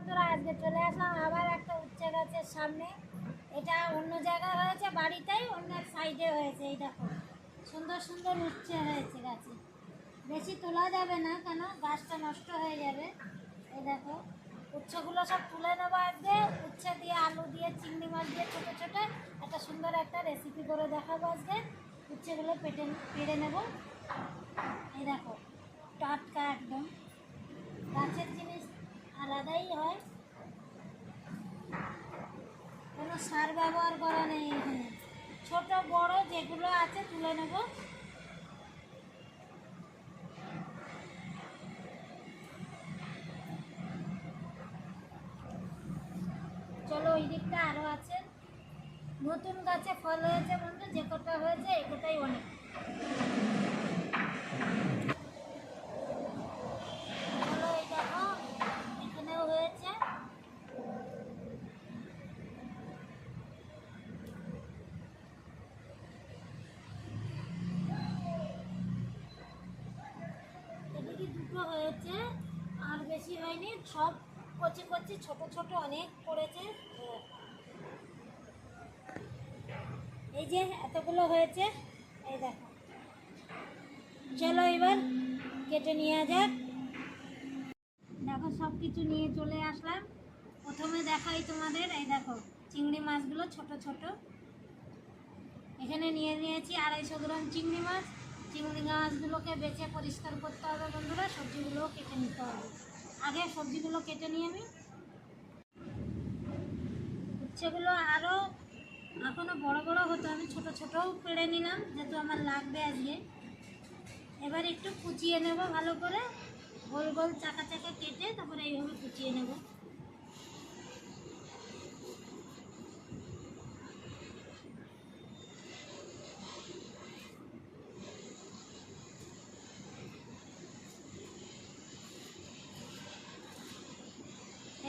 বন্ধুরা, আজকে চলে আসলাম আবার একটা উচ্চে গাছের সামনে। এটা অন্য জায়গায় হয়েছে, বাড়িতেই অন্য সাইডে হয়েছে, এই দেখো। সুন্দর সুন্দর উচ্ছে হয়েছে গাছে। বেশি তোলা যাবে না, কেন? গাছটা নষ্ট হয়ে যাবে। এই দেখো, উচ্ছেগুলো সব তুলে নেব আজকে উচ্ছে দিয়ে আলু দিয়ে, চিংড়ি মাছ দিয়ে ছোটো ছোটো একটা সুন্দর একটা রেসিপি করে দেখাবো আজকে। উচ্ছেগুলো পেটে, পেড়ে নেব। এই দেখো, টাটকা একদম। গাছের জিনিস আলাদাই হয় কোনো সার ব্যবহার করা নেই এখানে। ছোট, বড় যেগুলো আছে তুলে নেব। চলো ওই দিকটা আরও আছে। নতুন গাছে ফল হয়েছে বন্ধু, যে কটা হয়েছে এ কটাই অনেক চলো এই দেখো এখানেও হয়েছে এদিকে দুটো হয়েছে, আর বেশি হয়নি। সব কচি কচি, ছোট ছোট অনেক পড়েছে। এই যে এতগুলো হয়েছে, এই দেখো। চলো এবার কেটে নিয়ে যাক। দেখো সব কিছু নিয়ে চলে আসলাম। প্রথমে দেখাই তোমাদের, এই দেখো, চিংড়ি মাছগুলো ছোট ছোট। এখানে নিয়ে নিয়েছি আড়াইশো গ্রাম চিংড়ি মাছ। চিংড়ি মাছগুলোকে বেছে পরিষ্কার করতে হবে বন্ধুরা সবজিগুলোও কেটে নিতে হবে। আগে সবজিগুলো কেটে নিয়ে আমি উচ্ছেগুলো আরও এখনও বড় বড় হতো আমি ছোট ছোটও পেড়ে নিলাম, যেহেতু আমার লাগবে আজকে। এবার একটু কুচিয়ে নেব ভালো করে। গোল গোল চাকা চাকা কেটে তারপরে এইভাবে কুচিয়ে নেব।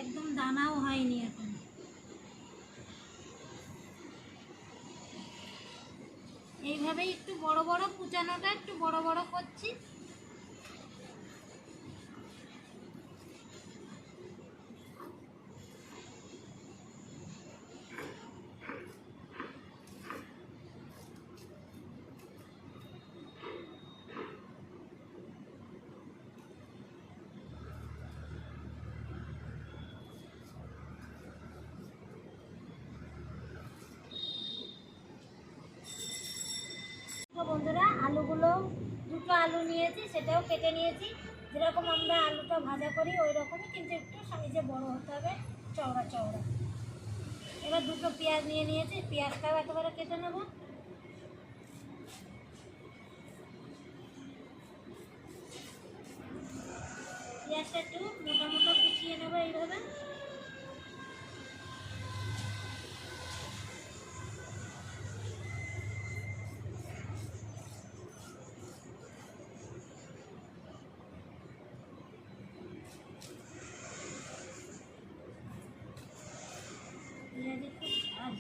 একদম দানাও হয়নি এখন। এইভাবেই একটু বড় বড় কুচানোটা একটু বড় বড় করছি। তো বন্ধুরা, আলুগুলো দুটো আলু নিয়েছি, সেটাও কেটে নিয়েছি। যেরকম আমরা আলুটা ভাজা করি ওই রকমই কিন্তু একটু সাইজে বড় হতে হবে, চওড়া চওড়া। এবার দুটো পেঁয়াজ নিয়ে নিয়েছি, পেঁয়াজটাও একেবারে কেটে নেব। পেঁয়াজটা একটু মোটা মোটা কুচিয়ে নেব এইভাবে পেঁয়াজ একটু ভাজ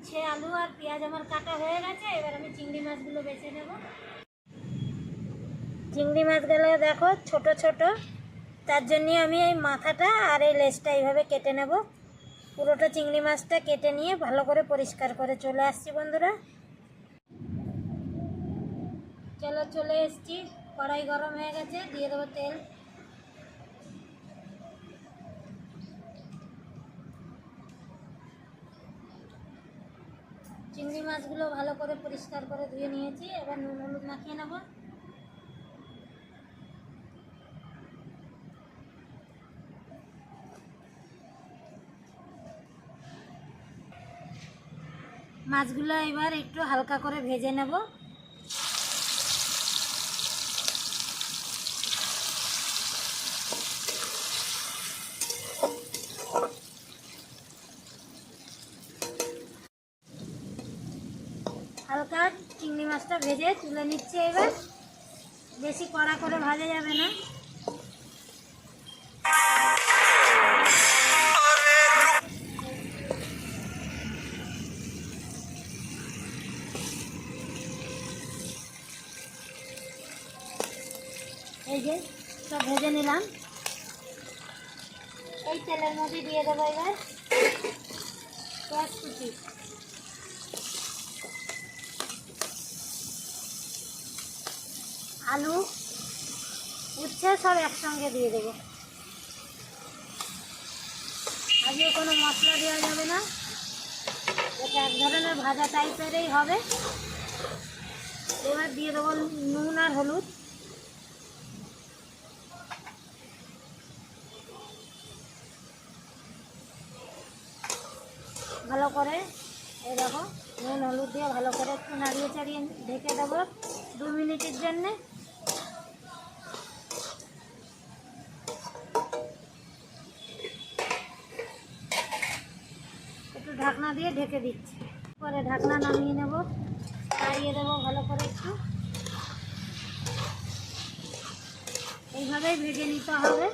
উচ্ছে আলু আর পেঁয়াজ আমার কাটা হয়ে গেছে, এবার আমি চিংড়ি মাছগুলো বেছে নেব। চিংড়ি মাছগুলো দেখো ছোট ছোট, তার জন্য আমি এই মাথাটা আর এই লেজটা এইভাবে কেটে নেব। পুরোটা চিংড়ি মাছটা কেটে নিয়ে ভালো করে পরিষ্কার করে চলে আসছি বন্ধুরা। চলো চলে এসছি, কড়াই গরম হয়ে গেছে, দিয়ে দেবো তেল। চিংড়ি মাছগুলো ভালো করে পরিষ্কার করে ধুয়ে নিয়েছি, এবার নুন হলুদ মাখিয়ে নেব। মাছগুলো এবার একটু হালকা করে ভেজে নেব। মাছটা ভেজে তুলে নিচ্ছে এবার। বেশি কড়া করে ভাজা যাবে না। এই যে, সব ভেজে নিলাম। এই তেলের মধ্যে দিয়ে দেবো এবার। পেঁয়াজ কুচি আলু, উচ্ছে সব একসঙ্গে দিয়ে দেবো। আজকে কোনো মশলা দেওয়া যাবে না। এটা এক ধরনের ভাজা টাইপেরই হবে। এবার দিয়ে দেবো নুন আর হলুদ। ভালো করে এই দেখো, নুন, হলুদ দিয়ে ভালো করে একটু নাড়িয়ে চাড়িয়ে ঢেকে দেবো দু মিনিটের জন্যে একটু ঢাকনা দিয়ে ঢেকে দিচ্ছি। পরে ঢাকনা নামিয়ে নেব, নাড়িয়ে দেবো ভালো করে একটু। এইভাবেই ভেজে নিতে হবে।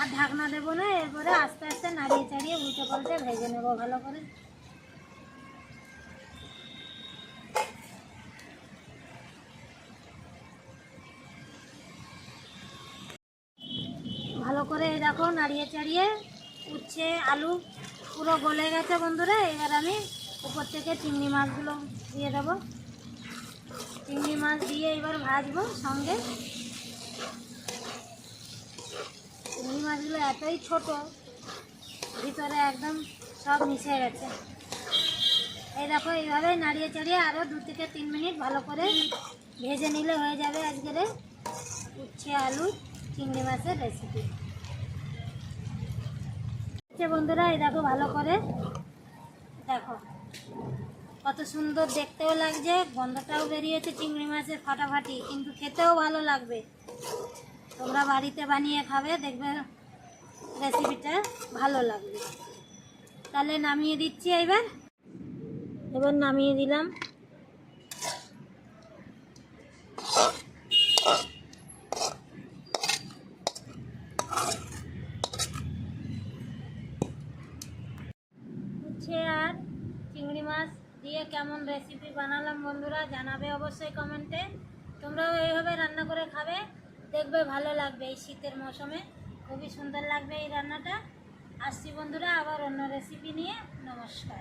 আর ঢাকনা দেবো না, এরপরে আস্তে আস্তে নাড়িয়ে চাড়িয়ে উল্টে পাল্টে ভেজে নেব ভালো করে। ভালো করে দেখো, নাড়িয়ে চাড়িয়ে উচ্ছে, আলু পুরো গলে গেছে বন্ধুরা, এবার আমি উপর থেকে চিংড়ি মাছগুলো দিয়ে দেবো। চিংড়ি মাছ দিয়ে এবার ভাজবো সঙ্গে। চিংড়ি মাছগুলো এতই ছোট, ভিতরে একদম সব মিশে গেছে। এই দেখো এইভাবে নাড়িয়ে চাড়িয়ে আরও দু থেকে তিন মিনিট ভালো করে ভেজে নিলে হয়ে যাবে আজকের উচ্ছে আলু চিংড়ি মাছের রেসিপি আচ্ছা বন্ধুরা, এই দেখো ভালো করে। দেখো, কত সুন্দর দেখতেও লাগছে, গন্ধটাও বেরিয়েছে, চিংড়ি মাছের ফাটাফাটি, কিন্তু খেতেও ভালো লাগবে। তোমরা বাড়িতে বানিয়ে খাবে, দেখবে রেসিপিটা ভালো লাগবে। তাহলে নামিয়ে দিচ্ছি এবার এবার নামিয়ে দিলাম উচ্ছে আর চিংড়ি মাছ দিয়ে কেমন রেসিপি বানালাম বন্ধুরা জানাবে অবশ্যই কমেন্টে তোমরাও এইভাবে রান্না করে খাবে, দেখবে ভালো লাগবে এই শীতের মৌসুমে। খুবই সুন্দর লাগবে এই রান্নাটা। আসছি বন্ধুরা আবার অন্য রেসিপি নিয়ে। নমস্কার।